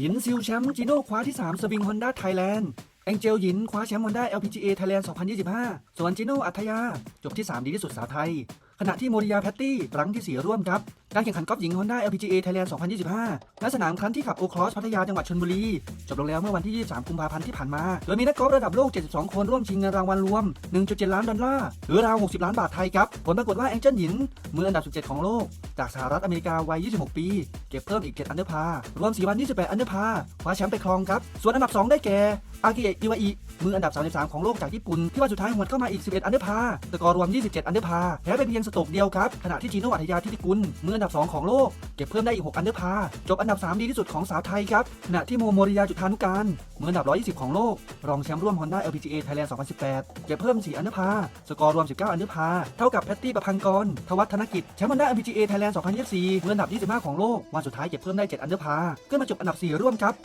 หยินซิลแชมป์จีโน่คว้าที่ 3 สวิงฮอนด้าไทยแลนด์แองเจลหยินคว้าแชมป์ฮอนด้า LPGA ไทยแลนด์ 2025 ส่วนจีโน่อัธยา จบที่ 3 ดีที่สุดสาวไทย ขณะที่โมริยาแพตตี้รั้งที่ 4 ร่วมครับ การแข่งขันกอล์ฟหญิง Honda LPGA Thailand 2025 ณ สนามครั้นที่ขับโอคลอสพัทยาจังหวัดชลบุรี จบลงแล้วเมื่อวันที่ 23 กุมภาพันธ์ที่ผ่านมา โดยมีนักกอล์ฟระดับโลก 72 คนร่วมชิงเงินรางวัลรวม 1.7 ล้านดอลลาร์ หรือราว 60 ล้านบาทไทยครับ ผลปรากฏว่าแองเจิลหยินมืออันดับ 17 ของโลก จากสหรัฐอเมริกาวัย 26 ปี เก็บเพิ่มอีก 7 อันเดอร์พา รวม 4 วัน 28 อันเดอร์พา คว้าแชมป์ไปครองครับ ส่วนอันดับ 2 ได้แก่ อากิเอะอิวาอิมืออันดับ 33 ของโลกจากญี่ปุ่น ที่วันสุดท้ายหวดเข้ามาอีก 11 อันเดอร์พาร์สกอร์รวม 27 อันเดอร์พาแพ้ไปเพียงสโตกเดียวครับ ขณะที่จีโน่อัธยาธิติกุล มืออันดับ 2 ของโลก เก็บเพิ่มได้อีก 6 อันเดอร์พาจบอันดับ 3 ดีที่สุดของสาวไทยครับ ขณะที่โมโมริยาจุธานุการ มืออันดับ 120 ของโลก รองแชมป์ร่วม Honda LPGA Thailand 2018 เก็บเพิ่ม 4 อันเดอร์พาสกอร์รวม 19 อันเดอร์พาเท่ากับแพตตี้ประพังกรทวัฒนกิจแชมป์ Honda LPGA Thailand 2024มืออันดับ 25 ของโลกวันสุดท้ายเก็บเพิ่มได้ 7 อันเดอร์พาขึ้นมาจบอันดับ 4 ร่วมครับ